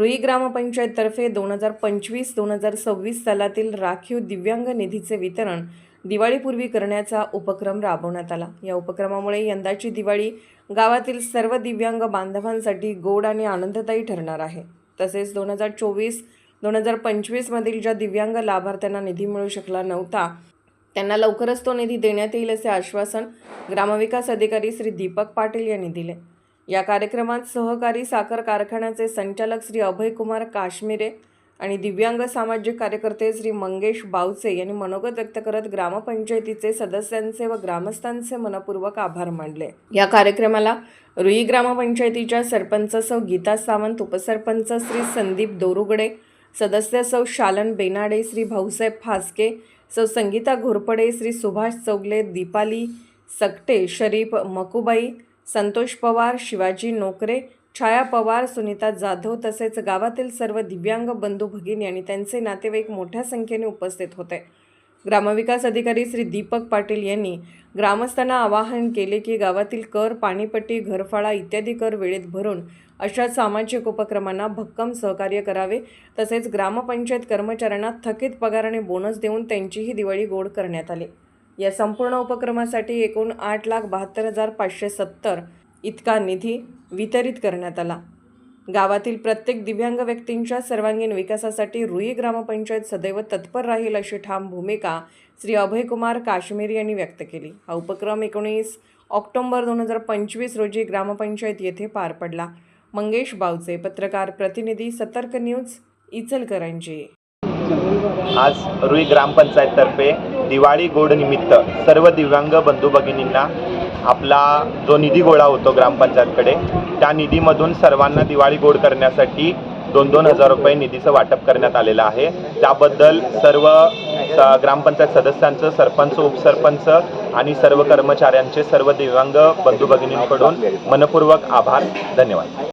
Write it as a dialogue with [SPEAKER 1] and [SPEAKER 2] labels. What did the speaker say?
[SPEAKER 1] रुई ग्रामपंचायततर्फे दोन हजार पंचवीस दोन हजार सव्वीस सालातील राखीव दिव्यांग निधीचे वितरण दिवाळीपूर्वी करण्याचा उपक्रम राबवण्यात आला. या उपक्रमामुळे यंदाची दिवाळी गावातील सर्व दिव्यांग बांधवांसाठी गोड आणि आनंददायी ठरणार आहे. तसेच दोन हजार चोवीस दोन हजार पंचवीसमधील ज्या दिव्यांग लाभार्थ्यांना निधी मिळू शकला नव्हता त्यांना लवकरच तो निधी देण्यात येईल असे आश्वासन ग्रामविकास अधिकारी श्री दीपक पाटील यांनी दिले. या कार्यक्रमात सहकारी साखर कारखान्याचे संचालक श्री अभयकुमार काश्मीरे आणि दिव्यांग सामाजिक कार्यकर्ते श्री मंगेश बावचे यांनी मनोगत व्यक्त करत ग्रामपंचायतीचे सदस्यांचे व ग्रामस्थांचे मनपूर्वक आभार मानले. या कार्यक्रमाला रुई ग्रामपंचायतीच्या सरपंच सौ गीता सावंत उपसरपंच श्री संदीप दोरुगडे सदस्य सौ शालन बेनाडे श्री भाऊसाहेब फासके सौ संगीता घोरपडे श्री सुभाष चौगले दीपाली सकटे शरीफ मकुबाई संतोष पवार शिवाजी नोकरे छाया पवार सुनीता जाधव तसेच गावातील सर्व दिव्यांग बंधू भगिनी आणि त्यांचे नातेवाईक मोठ्या संख्येने उपस्थित होते. ग्रामविकास अधिकारी श्री दीपक पाटील यांनी ग्रामस्थांना आवाहन केले की गावातील कर पाणीपट्टी घरफाळा इत्यादी कर वेळेत भरून अशा सामाजिक उपक्रमांना भक्कम सहकार्य करावे. तसेच ग्रामपंचायत कर्मचाऱ्यांना थकीत पगार आणि बोनस देऊन त्यांचीही दिवाळी गोड करण्यात आली. या संपूर्ण उपक्रमासाठी एकूण आठ लाख बहात्तर हजार पाचशे सत्तर इतका निधी वितरित करण्यात आला. गावातील प्रत्येक दिव्यांग व्यक्तींच्या सर्वांगीण विकासासाठी रुई ग्रामपंचायत सदैव तत्पर राहील अशी ठाम भूमिका श्री अभयकुमार काश्मीर यांनी व्यक्त केली. हा उपक्रम एकोणीस ऑक्टोंबर दोन हजार पंचवीस रोजी ग्रामपंचायत येथे पार पडला. मंगेश बावचे पत्रकार प्रतिनिधी सतर्क न्यूज इचलकरंजी.
[SPEAKER 2] आज रुई ग्रामपंचायततर्फे दिवाळी गोड निमित्त सर्व दिव्यांग बंधू भगिनींना आपला जो निधी गोळा होतो ग्रामपंचायतकडे त्या निधीमधून सर्वांना दिवाळी गोड करण्यासाठी दोन दोन हजार रुपये निधीचं वाटप करण्यात आलेलं आहे. त्याबद्दल सर्व स- ग्रामपंचायत सदस्यांचं सरपंच उपसरपंच आणि सर्व कर्मचाऱ्यांचे सर्व दिव्यांग बंधू भगिनींकडून मनपूर्वक आभार धन्यवाद.